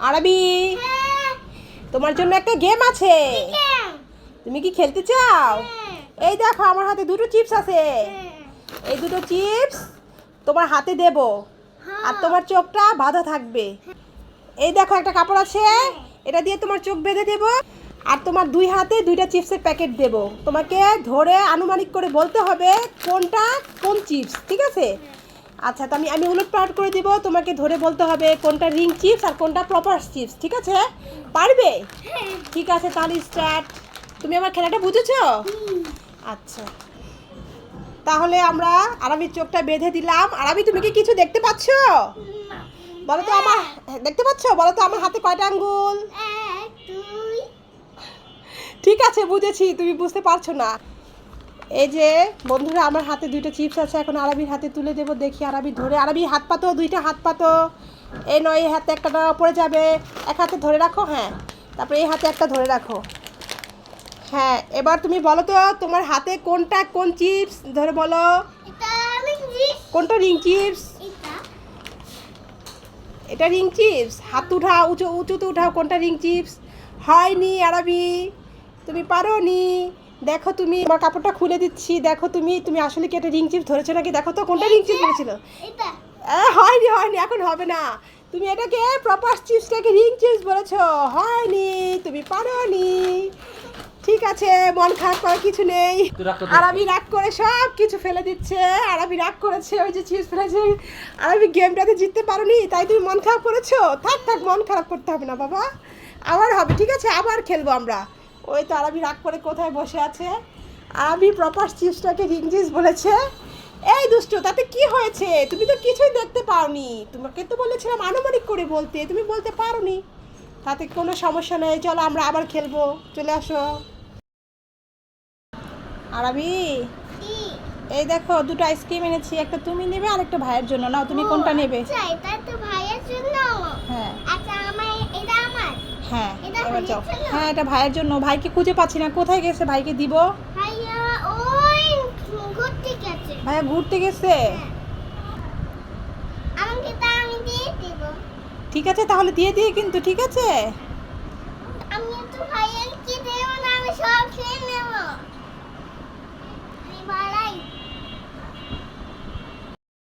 আরবি। তোমার জন্য একটা গেম আছে। তুমি কি খেলতে চাও? এই দেখো আমার হাতে দুটো চিপস আছে। এই দুটো চিপস তোমার হাতে দেব। আর তোমার চোখটা বাঁধা থাকবে। এই দেখো একটা কাপড় আছে। এটা দিয়ে তোমার চোখ বেঁধে দেব। আর তোমার দুই হাতে দুইটা চিপসের প্যাকেট দেব। তোমাকে ধরে আনুমানিক করে বলতে হবে কোনটা কোন চিপস ঠিক আছে? আচ্ছা তো আমি আমি উলট পালট করে দিব তোমাকে ধরে বলতে হবে কোনটা রিং চিপস আর কোনটা প্রপার চিপস ঠিক আছে? পারবে? ঠিক আছে তাহলে স্টার্ট তুমি আমার খেলাটা বুঝেছ? আচ্ছা। তাহলে আমরা আরবির চোখটা বেঁধে দিলাম। আরবি তুমি কি কিছু দেখতে পাচ্ছ? বলো তো আমার দেখতে পাচ্ছ? বলো তো আমার হাতে কয়টা আঙ্গুল? ঠিক আছে বুঝেছি তুমি বুঝতে পারছ না। এই যে বন্ধুরা আমার হাতে দুইটা চিপস আছে এখন আরবির হাতে তুলে দেবো দেখি আরবি ধরে। আরবি হাত পাতো দুইটা হাত পাতো এই নয় এই হাতে একটা পড়ে যাবে। এক হাতে ধরে রাখো হ্যাঁ। তারপরে এই হাতে একটা ধরে রাখো। হ্যাঁ এবার তুমি বলো তো তোমার হাতে কোনটা কোন চিপস? ধরে বলো। কোনটা রিং চিপস? এটা। Ring chips? হাত উঠাও উঁচু উঁচুতে উঠাও কোনটা রিং চিপস? হয়নি আরবি। তুমি পারো নি দেখো তুমি আমার কাপড়টা খুলে দিচ্ছি। দেখো তুমি তুমি আসলে কি একটা রিং চিপস ধরেছো নাকি? দেখো তো কোনটা রিং চিপস ধরেছিল এ, হয়নি হয়নি এখন হবে না। তুমি এটাকে প্রপার চিপসটাকে রিং চিপস বলেছ? হয়নি তুমি পারোনি। ঠিক আছে মন খারাপ করার কিছু নেই। আর আমি রাগ করে সব কিছু ফেলে দিচ্ছে। আর আমি রাগ করেছে ওই যে চিপস ফেলেছে। আর আমি গেমটাতে জিততে পারোনি তাই তুমি মন খারাপ করেছ? থাক থাক মন খারাপ করতে হবে না বাবা। আবার হবে ঠিক আছে আবার খেলব আমরা। ওই তো আরবি রাগ করে কোথায় বসে আছে? আরবি প্রপার চিপসটাকে রিং চিপস বলেছে। এই দুষ্টু তাতে কি হয়েছে? তুমি তো কিছুই দেখতে পাওনি। তোমাকে তো বলেছিলাম আনুমানিক করে বলতে তুমি বলতে পারোনি। তাতে কোনো সমস্যা নেই চলো আমরা আবার খেলব। চলে আসো। আরবি? এই দেখো দুটো আইসক্রিম এনেছি একটা তুমি নেবে আর একটা ভাইয়ের জন্য। নাও তুমি কোনটা নেবে? এটা তো ভাইয়ের জন্য। হ্যাঁ। আচ্ছা আমার এটা আমার? হ্যাঁ। এবার যাও। হ্যাঁ এটা ভাইয়ের জন্য। ভাইকে খুঁজে পাচ্ছি না। কোথায় গেছে ভাইকে দিব? ভাইয়া ঘুরতে গেছে। দেব। ঠিক আছে তাহলে দিয়ে দিয়ে কিন্তু ঠিক আছে? আমি তো ভাইয়ের কি দেব না আমি সব খেয়ে নেব।